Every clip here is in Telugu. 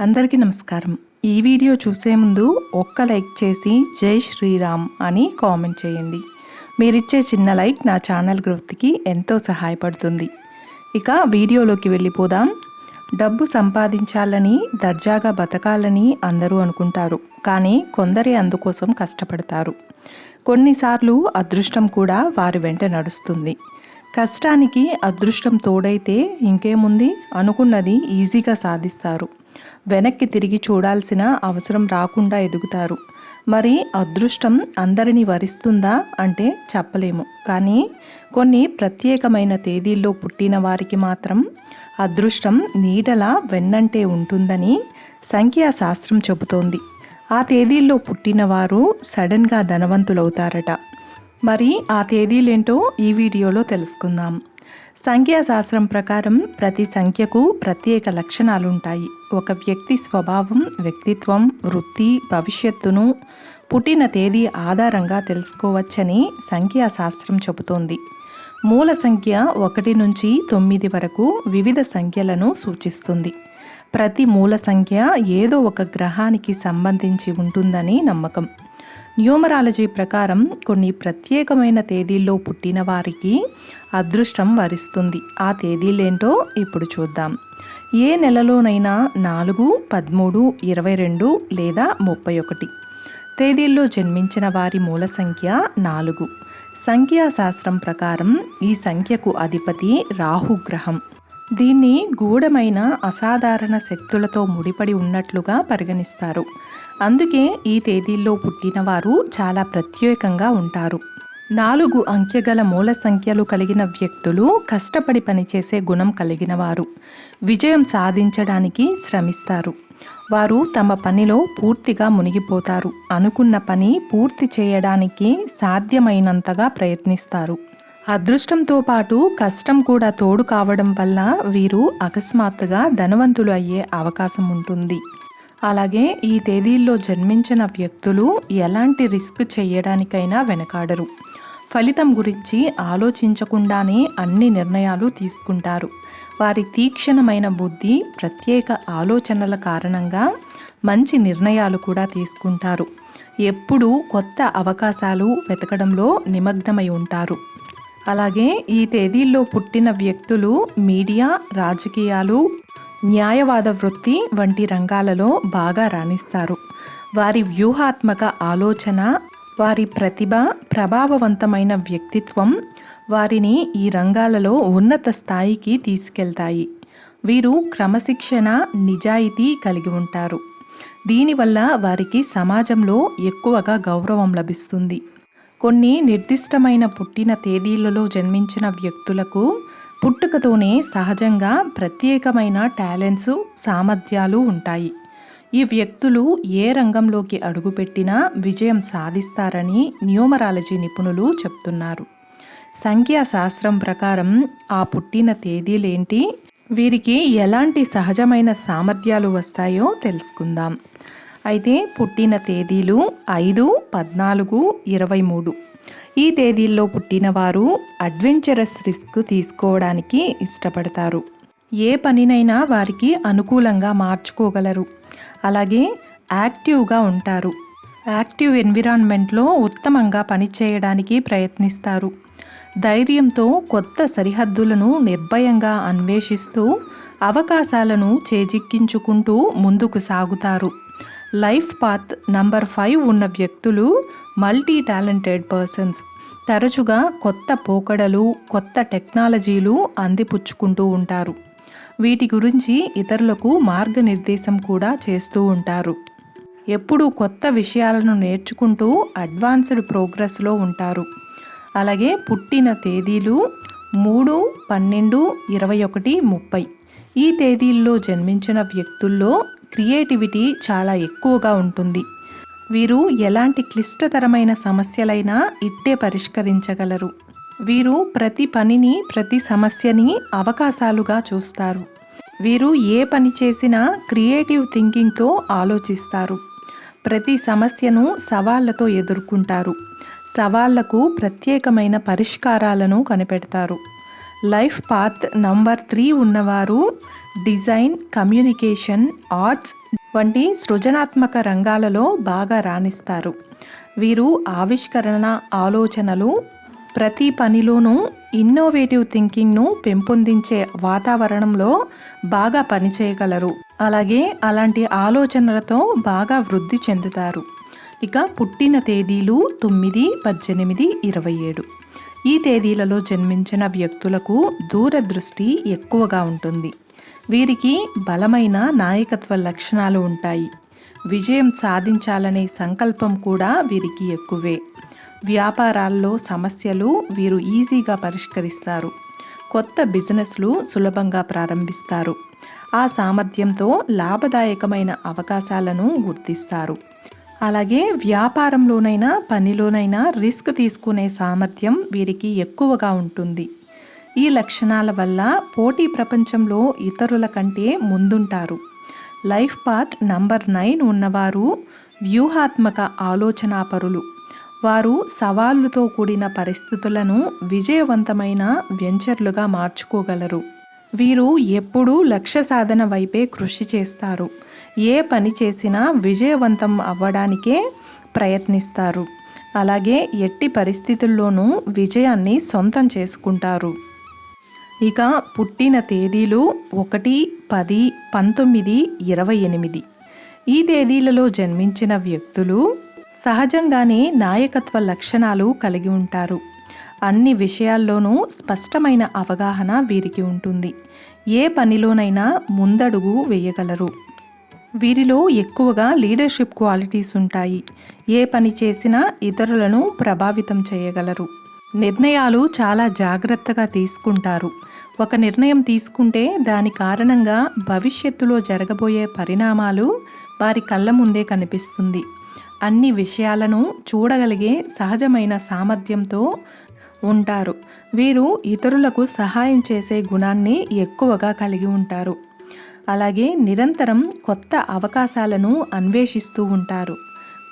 అందరికీ నమస్కారం. ఈ వీడియో చూసే ముందు ఒక్క లైక్ చేసి జై శ్రీరామ్ అని కామెంట్ చేయండి. మీరిచ్చే చిన్న లైక్ నా ఛానల్ గ్రోత్కి ఎంతో సహాయపడుతుంది. ఇక వీడియోలోకి వెళ్ళిపోదాం. డబ్బు సంపాదించాలని దర్జాగా బతకాలని అందరూ అనుకుంటారు. కానీ కొందరే అందుకోసం కష్టపడతారు. కొన్నిసార్లు అదృష్టం కూడా వారి వెంట నడుస్తుంది. కష్టానికి అదృష్టం తోడైతే ఇంకేముంది? అనుకున్నది ఈజీగా సాధిస్తారు. వెనక్కి తిరిగి చూడాల్సిన అవసరం రాకుండా ఎదుగుతారు. మరి అదృష్టం అందరినీ వరిస్తుందా అంటే చెప్పలేము. కానీ కొన్ని ప్రత్యేకమైన తేదీల్లో పుట్టిన వారికి మాత్రం అదృష్టం నీడలా వెన్నంటే ఉంటుందని సంఖ్యాశాస్త్రం చెబుతోంది. ఆ తేదీల్లో పుట్టినవారు సడన్గా ధనవంతులవుతారట. మరి ఆ తేదీలేంటో ఈ వీడియోలో తెలుసుకుందాం. సంఖ్యాశాస్త్రం ప్రకారం ప్రతి సంఖ్యకు ప్రత్యేక లక్షణాలు ఉంటాయి ఒక వ్యక్తి స్వభావం వ్యక్తిత్వం వృత్తి భవిష్యత్తును పుట్టిన తేదీ ఆధారంగా తెలుసుకోవచ్చని సంఖ్యాశాస్త్రం చెబుతోంది. మూల సంఖ్య ఒకటి నుంచి తొమ్మిది వరకు వివిధ సంఖ్యలను సూచిస్తుంది. ప్రతి మూల సంఖ్య ఏదో ఒక గ్రహానికి సంబంధించి ఉంటుందని నమ్మకం. న్యూమరాలజీ ప్రకారం కొన్ని ప్రత్యేకమైన తేదీల్లో పుట్టిన వారికి అదృష్టం వరిస్తుంది. ఆ తేదీలేంటో ఇప్పుడు చూద్దాం. ఏ నెలలోనైనా నాలుగు పదమూడు ఇరవై రెండు లేదా ముప్పై ఒకటి. తేదీల్లో జన్మించిన వారి మూల సంఖ్య నాలుగు. సంఖ్యాశాస్త్రం ప్రకారం ఈ సంఖ్యకు అధిపతి రాహుగ్రహం దీన్ని గూఢమైన అసాధారణ శక్తులతో ముడిపడి ఉన్నట్లుగా పరిగణిస్తారు. అందుకే ఈ తేదీల్లో పుట్టిన వారు చాలా ప్రత్యేకంగా ఉంటారు. నాలుగు అంకెగల మూల సంఖ్యలు కలిగిన వ్యక్తులు కష్టపడి పనిచేసే గుణం కలిగిన వారు విజయం సాధించడానికి శ్రమిస్తారు. వారు తమ పనిలో పూర్తిగా మునిగిపోతారు. అనుకున్న పని పూర్తి చేయడానికి సాధ్యమైనంతగా ప్రయత్నిస్తారు. అదృష్టంతో పాటు కష్టం కూడా తోడు కావడం వల్ల వీరు అకస్మాత్తుగా ధనవంతులు అయ్యే అవకాశం ఉంటుంది. అలాగే ఈ తేదీల్లో జన్మించిన వ్యక్తులు ఎలాంటి రిస్క్ చేయడానికైనా వెనకాడరు. ఫలితం గురించి ఆలోచించకుండానే అన్ని నిర్ణయాలు తీసుకుంటారు. వారి తీక్షణమైన బుద్ధి ప్రత్యేక ఆలోచనల కారణంగా మంచి నిర్ణయాలు కూడా తీసుకుంటారు. ఎప్పుడూ కొత్త అవకాశాలు వెతకడంలో నిమగ్నమై ఉంటారు. అలాగే ఈ తేదీల్లో పుట్టిన వ్యక్తులు మీడియా రాజకీయాలు న్యాయవాద వృత్తి వంటి రంగాలలో బాగా రాణిస్తారు. వారి వ్యూహాత్మక ఆలోచన వారి ప్రతిభ ప్రభావవంతమైన వ్యక్తిత్వం వారిని ఈ రంగాలలో ఉన్నత స్థాయికి తీసుకెళ్తాయి. వీరు క్రమశిక్షణ నిజాయితీ కలిగి ఉంటారు. దీనివల్ల వారికి సమాజంలో ఎక్కువగా గౌరవం లభిస్తుంది. కొన్ని నిర్దిష్టమైన పుట్టిన తేదీలలో జన్మించిన వ్యక్తులకు పుట్టుకతోనే సహజంగా ప్రత్యేకమైన టాలెంట్స్ సామర్థ్యాలు ఉంటాయి. ఈ వ్యక్తులు ఏ రంగంలోకి అడుగుపెట్టినా విజయం సాధిస్తారని న్యూమరాలజీ నిపుణులు చెప్తున్నారు. సంఖ్యాశాస్త్రం ప్రకారం ఆ పుట్టిన తేదీలేంటి వీరికి ఎలాంటి సహజమైన సామర్థ్యాలు వస్తాయో తెలుసుకుందాం. అయితే పుట్టిన తేదీలు ఐదు పద్నాలుగు ఇరవై మూడు. ఈ తేదీల్లో పుట్టిన వారు అడ్వెంచరస్ రిస్క్ తీసుకోవడానికి ఇష్టపడతారు. ఏ పనినైనా వారికి అనుకూలంగా మార్చుకోగలరు. అలాగే యాక్టివ్గా ఉంటారు. యాక్టివ్ ఎన్విరాన్మెంట్లో ఉత్తమంగా పనిచేయడానికి ప్రయత్నిస్తారు. ధైర్యంతో కొత్త సరిహద్దులను నిర్భయంగా అన్వేషిస్తూ అవకాశాలను చేజిక్కించుకుంటూ ముందుకు సాగుతారు. లైఫ్ పాత్ నంబర్ ఫైవ్ ఉన్న వ్యక్తులు మల్టీ టాలెంటెడ్ పర్సన్స్. తరచుగా కొత్త పోకడలు కొత్త టెక్నాలజీలు అందిపుచ్చుకుంటూ ఉంటారు. వీటి గురించి ఇతరులకు మార్గనిర్దేశం కూడా చేస్తూ ఉంటారు. ఎప్పుడూ కొత్త విషయాలను నేర్చుకుంటూ అడ్వాన్స్డ్ ప్రోగ్రెస్లో ఉంటారు. అలాగే పుట్టిన తేదీలు మూడు పన్నెండు ఇరవై ఒకటి ముప్పై. ఈ తేదీల్లో జన్మించిన వ్యక్తుల్లో క్రియేటివిటీ చాలా ఎక్కువగా ఉంటుంది. వీరు ఎలాంటి క్లిష్టతరమైన సమస్యలైనా ఇట్టే పరిష్కరించగలరు. వీరు ప్రతి పనిని ప్రతి సమస్యని అవకాశాలుగా చూస్తారు. వీరు ఏ పని చేసినా క్రియేటివ్ థింకింగ్తో ఆలోచిస్తారు. ప్రతి సమస్యను సవాళ్ళతో ఎదుర్కొంటారు. సవాళ్ళకు ప్రత్యేకమైన పరిష్కారాలను కనిపెడతారు. లైఫ్ పాత్ నంబర్ త్రీ ఉన్నవారు డిజైన్ కమ్యూనికేషన్ ఆర్ట్స్ వంటి సృజనాత్మక రంగాలలో బాగా రాణిస్తారు. వీరు ఆవిష్కరణ ఆలోచనలు ప్రతి పనిలోనూ ఇన్నోవేటివ్ థింకింగ్ను పెంపొందించే వాతావరణంలో బాగా పనిచేయగలరు. అలాగే అలాంటి ఆలోచనలతో బాగా వృద్ధి చెందుతారు. ఇక పుట్టిన తేదీలు తొమ్మిది పద్దెనిమిది ఇరవై ఏడు. ఈ తేదీలలో జన్మించిన వ్యక్తులకు దూరదృష్టి ఎక్కువగా ఉంటుంది. వీరికి బలమైన నాయకత్వ లక్షణాలు ఉంటాయి. విజయం సాధించాలనే సంకల్పం కూడా వీరికి ఎక్కువే. వ్యాపారాల్లో సమస్యలు వీరు ఈజీగా పరిష్కరిస్తారు. కొత్త బిజినెస్లు సులభంగా ప్రారంభిస్తారు. ఆ సామర్థ్యంతో లాభదాయకమైన అవకాశాలను గుర్తిస్తారు. అలాగే వ్యాపారంలోనైనా పనిలోనైనా రిస్క్ తీసుకునే సామర్థ్యం వీరికి ఎక్కువగా ఉంటుంది. ఈ లక్షణాల వల్ల పోటీ ప్రపంచంలో ఇతరుల కంటే ముందుంటారు. లైఫ్ పాత్ నంబర్ నైన్ ఉన్నవారు వ్యూహాత్మక ఆలోచనాపరులు. వారు సవాళ్ళతో కూడిన పరిస్థితులను విజయవంతమైన వెంచర్లుగా మార్చుకోగలరు. వీరు ఎప్పుడూ లక్ష్య సాధన వైపే కృషి చేస్తారు. ఏ పని చేసినా విజయవంతం అవ్వడానికే ప్రయత్నిస్తారు. అలాగే ఎట్టి పరిస్థితుల్లోనూ విజయాన్ని సొంతం చేసుకుంటారు. ఇక పుట్టిన తేదీలు ఒకటి పది పంతొమ్మిది ఇరవై ఎనిమిది. ఈ తేదీలలో జన్మించిన వ్యక్తులు సహజంగానే నాయకత్వ లక్షణాలు కలిగి ఉంటారు. అన్ని విషయాల్లోనూ స్పష్టమైన అవగాహన వీరికి ఉంటుంది. ఏ పనిలోనైనా ముందడుగు వేయగలరు. వీరిలో ఎక్కువగా లీడర్షిప్ క్వాలిటీస్ ఉంటాయి. ఏ పని చేసినా ఇతరులను ప్రభావితం చేయగలరు. నిర్ణయాలు చాలా జాగ్రత్తగా తీసుకుంటారు. ఒక నిర్ణయం తీసుకుంటే దాని కారణంగా భవిష్యత్తులో జరగబోయే పరిణామాలు వారి కళ్ళ ముందే కనిపిస్తుంది. అన్ని విషయాలను చూడగలిగే సహజమైన సామర్థ్యంతో ఉంటారు. వీరు ఇతరులకు సహాయం చేసే గుణాన్ని ఎక్కువగా కలిగి ఉంటారు. అలాగే నిరంతరం కొత్త అవకాశాలను అన్వేషిస్తూ ఉంటారు.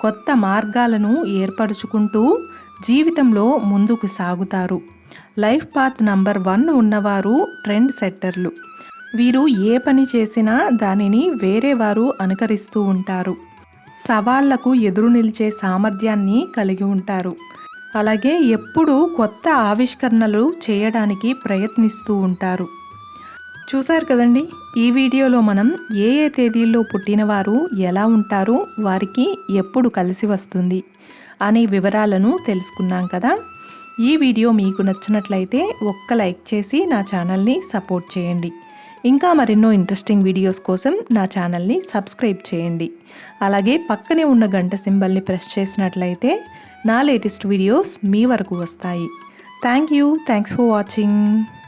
కొత్త మార్గాలను ఏర్పరచుకుంటూ జీవితంలో ముందుకు సాగుతారు. లైఫ్ పాత్ నంబర్ వన్ ఉన్నవారు ట్రెండ్ సెట్టర్లు. వీరు ఏ పని చేసినా దానిని వేరే వారు అనుకరిస్తూ ఉంటారు. సవాళ్ళకు ఎదురు నిలిచే సామర్థ్యాన్ని కలిగి ఉంటారు. అలాగే ఎప్పుడూ కొత్త ఆవిష్కరణలు చేయడానికి ప్రయత్నిస్తూ ఉంటారు. చూశారు కదండి? ఈ వీడియోలో మనం ఏ ఏ తేదీల్లో పుట్టినవారు ఎలా ఉంటారు వారికి ఎప్పుడు కలిసి వస్తుంది. అనే వివరాలను తెలుసుకున్నాం కదా. ఈ వీడియో మీకు నచ్చినట్లయితే ఒక్క లైక్ చేసి నా ఛానల్ని సపోర్ట్ చేయండి. ఇంకా మరెన్నో ఇంట్రెస్టింగ్ వీడియోస్ కోసం నా ఛానల్ని సబ్స్క్రైబ్ చేయండి. అలాగే పక్కనే ఉన్న గంట సింబల్ని ప్రెస్ చేసినట్లయితే నా లేటెస్ట్ వీడియోస్ మీ వరకు వస్తాయి. Thank you. Thanks for watching.